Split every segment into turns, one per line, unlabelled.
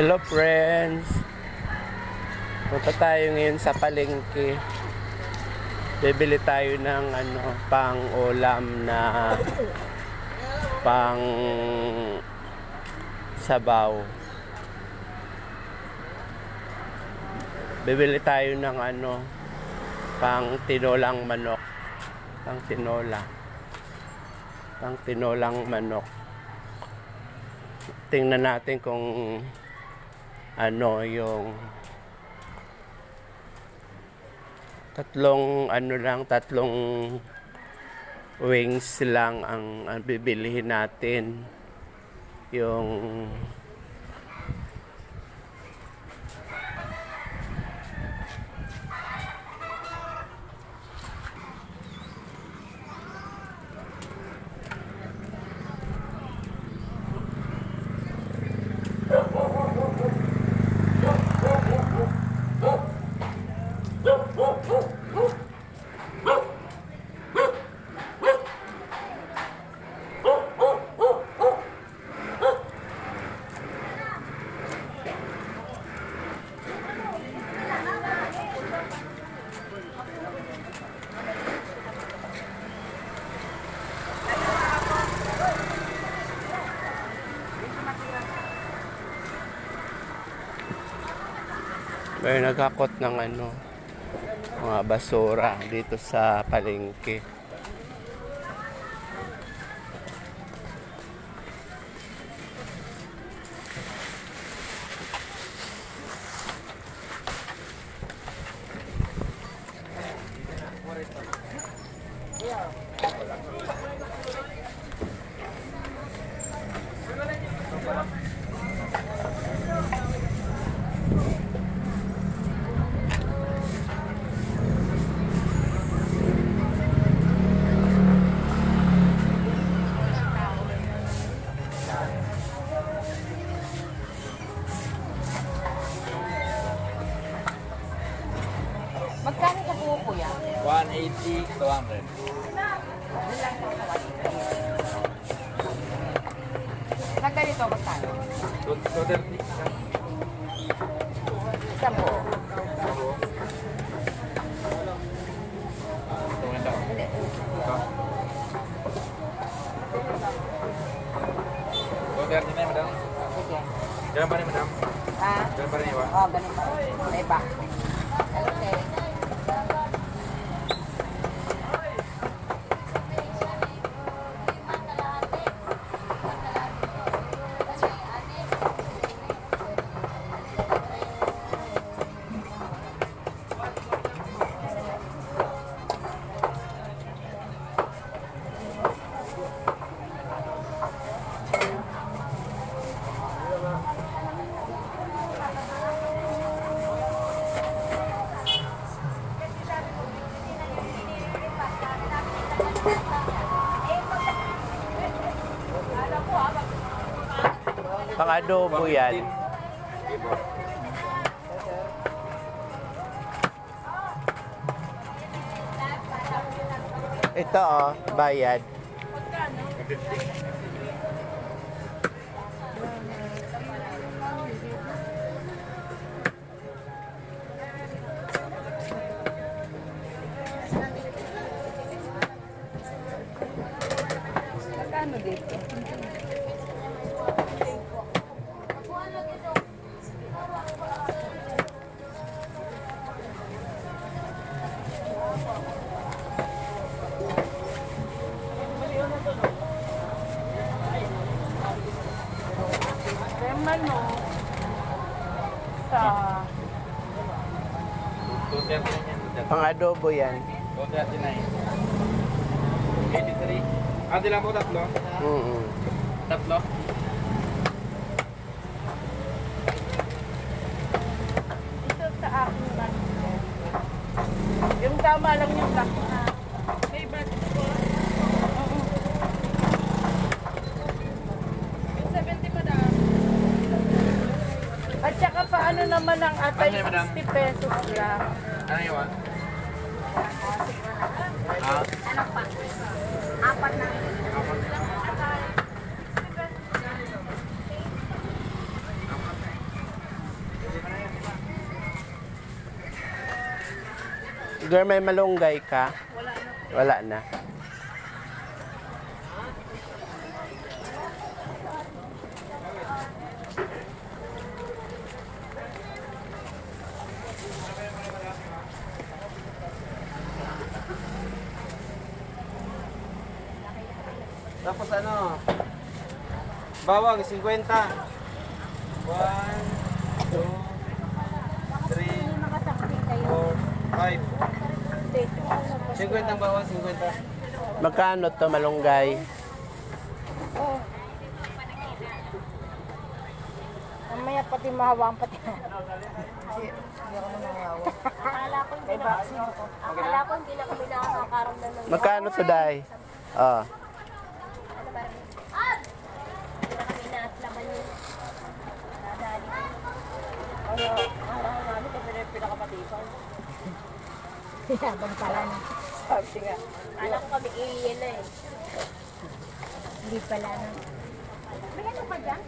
Hello friends. Punta tayo ngayon sa palengke. Bibili tayo ng ano, pang ulam na pang sabaw. Bibili tayo ng ano, pang tinolang manok. Pang tinola. Pang tinolang manok. Tingnan natin kung ano yung tatlong ano lang tatlong wings lang ang, ang bibilihin natin. Yung may nagkakot ng ano mga basura dito sa palengke.
Ganito, magkano?
230.
Isang po.
Tungan daw.
Hindi.
Ito. 230 na yun, madam.
Sige.
Ganun pa rin, madam.
Ha?
Ganun pa rin, iba.
Oh, ganito. May ba? Okay.
Adobo yan. Ito oh, bayad. Pang adobo yan.
239. 83. Ah, di lang po tatlo.
Mm
Tatlo.
Ito sa akin lang. Yung tama lang yung. May black po. Yung 70 pa daan. At saka paano naman ang atay
Ano yun, madam?
60 pesos lang.
Ano yun? Ah,
Ano pa? Apat na.
Girl, may malunggay ka?
Wala na.
Wala na.
Tapos ano? Bawang, 50. 1, 50 ang bawang, 50.
Magkano to malunggay?
Mamaya pati mahawang pati. Akala ko hindi na Akala ko hindi na kami nakakaramdam ng
Magkano to, Day? Oh.
Ano, pinakapatipan. Yabang pala na. Sabi nga. Kala ko kami iiyan na eh. Hindi pala na. May ano pa dyan?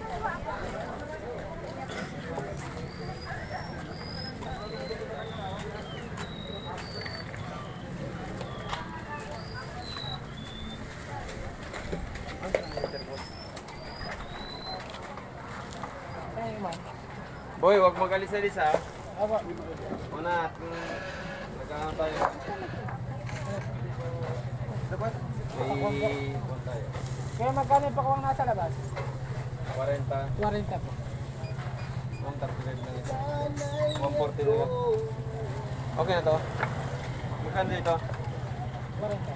Boy, wag mag-alis-alis ha. Una, at kung nagkakaroon tayo. May.
Kaya magkano pa kung nasa labas?
40.
40 po.
135 lang ito. 140 na lang. Okay na to? Magkano dito?
40.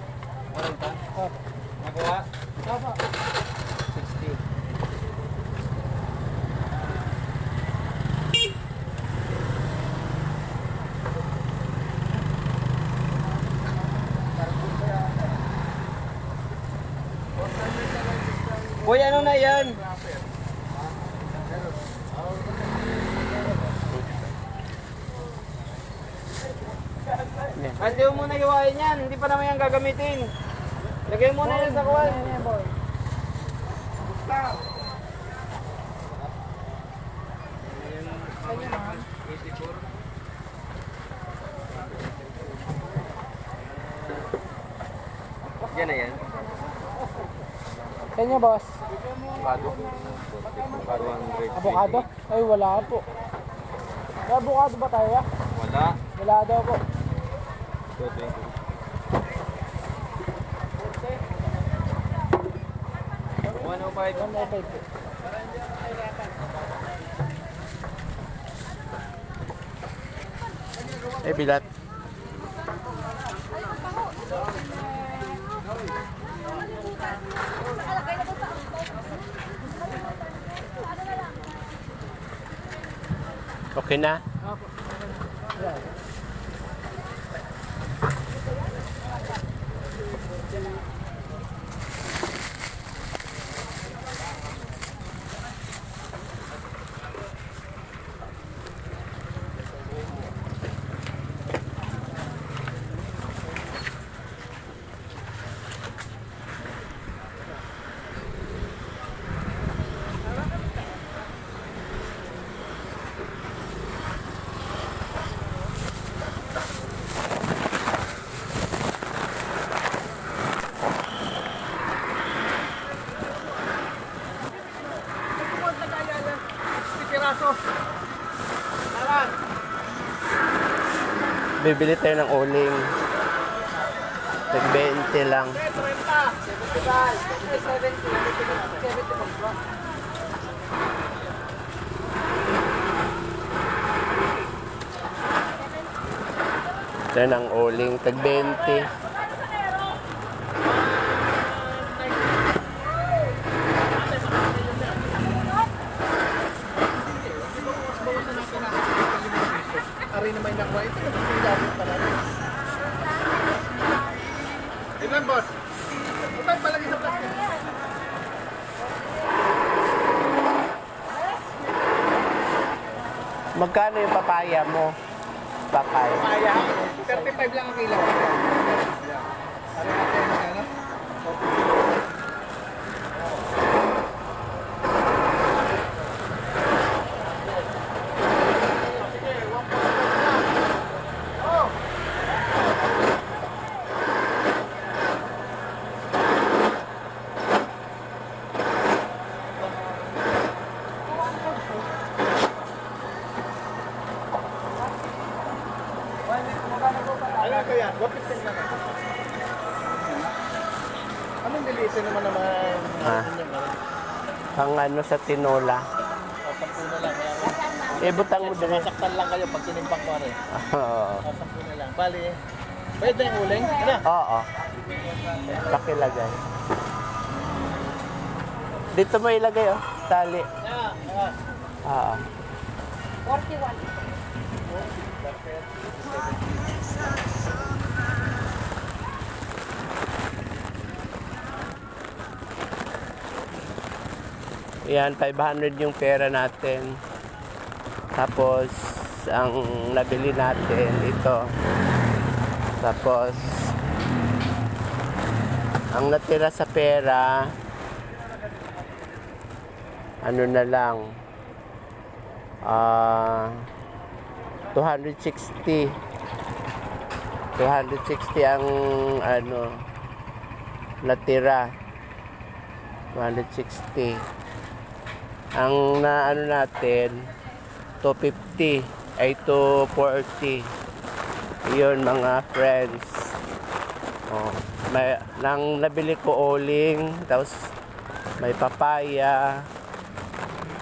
40?
Opo.
Nakuha?
Opo.
60. Boy, ano na yan? At di mo muna iwain yan, hindi pa naman yan gagamitin. Lagay mo na yan sa kuwan. Yan na yan.
Inyo, boss?
Avocado. Avocado 100.
Avocado? Ay, wala po. May avocado ba tayo?
Wala.
Wala daw po.
220. One oh five.
105 po.
Eh, bilat. Okay na? Bibili tayo ng uling. Nag-20 lang. Ito ng uling.
Tag-20.
Magkano yung papaya mo? Papaya.
Kaya, 35 lang ang kilo. Ano natin magkano? na kaya? 115 na lang. Anong nilisin naman naman?
Ah. Ang ano sa tinola.
O, 10 na lang.
Eh, butang mo din.
Masaktan lang kayo pag tinimpang ko rin.
Oo.
O, 10 na lang. Bali, pwede yung uling? Ano?
Oo. Pakilagay. Dito mo ilagay oh. Tali.
Yeah, yeah.
Oo.
41.
Yan, 500 yung pera natin. Tapos, ang nabili natin, ito. Tapos, ang natira sa pera, ano na lang, ah, 260. 260 ang, ano, natira. 260. Ang na ano natin 250 ay 240. Yun mga friends. Oh, may nang nabili ko uling, tapos may papaya,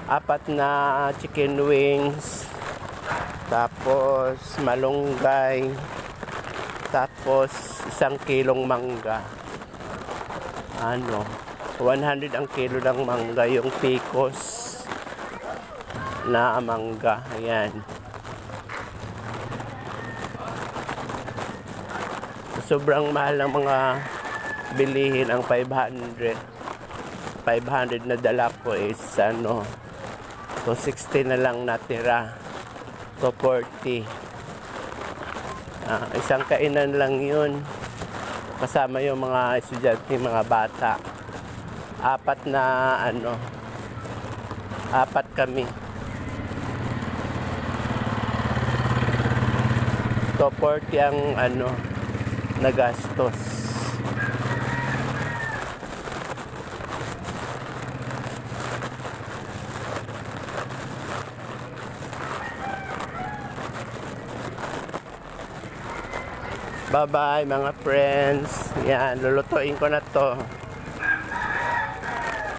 apat na chicken wings, tapos malunggay, tapos isang kilong mangga. Ano, 100 ang kilo ng mangga, yung picos na mangga. Ayan. Sobrang mahal ng mga bilihin ang 500. 500 na dala ko is ano, 260 na lang natira. 240. Ah, isang kainan lang yun. Kasama yung mga estudyante, mga bata. Apat na ano, apat kami. So 40 ang ano nagastos. Bye-bye mga friends. Yan, lulutuin ko na to.